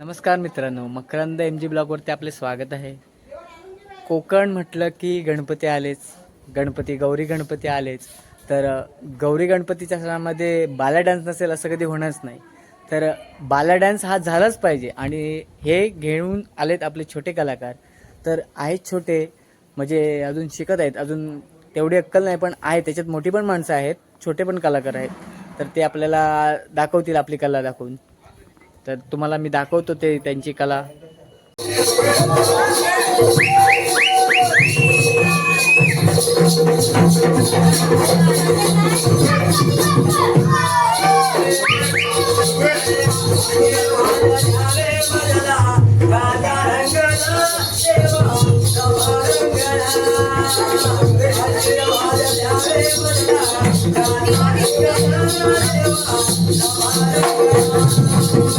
नमस्कार मित्रांनो Makarand M G ब्लॉगवरती आपले स्वागत आहे. कोकण म्हटलं की गणपती आलेच. गणपती गौरी गणपती आलेच. तर गौरी गणपतीच्या सणामध्ये बाला डान्स नसेल असं कधी होणारच नाही. तर बाला डान्स हा झालाच पाहिजे आणि हे घेऊन आलेत आपले छोटे कलाकार. तर आहेत छोटे म्हणजे अजून शिकत आहेत. अजून तेवढी अक्कल नाही पण आहे त्याच्यात मोठी पण माणसं आहेत छोटे पण कलाकार आहेत. तर ते आपल्याला दाखवतील आपली कला दाखवून. तर तुम्हाला मी दाखवतो ते त्यांची कला.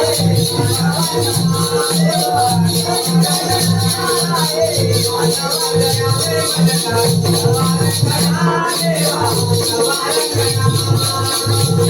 Thank you.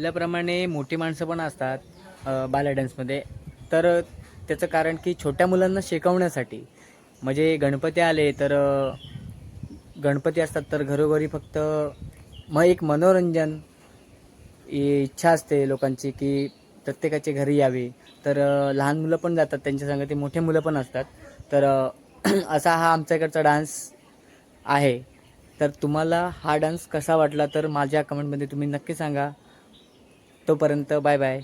बोलल्याप्रमाणे मोठी माणसं पण असतात अ, बाला डान्समध्ये तर त्याचं कारण की छोट्या मुलांना शिकवण्यासाठी. म्हणजे गणपती आले तर गणपती असतात तर घरोघरी फक्त मग एक मनोरंजन ही इच्छा असते लोकांची की प्रत्येकाच्या घरी यावे. तर लहान मुलं पण जातात त्यांच्या संगती मोठे मुलं पण असतात. तर असा हा आमच्याकडचा डान्स आहे. तर तुम्हाला हा डान्स कसा वाटला तर माझ्या कमेंटमध्ये तुम्ही नक्की सांगा. तोपर्यंत बाय बाय.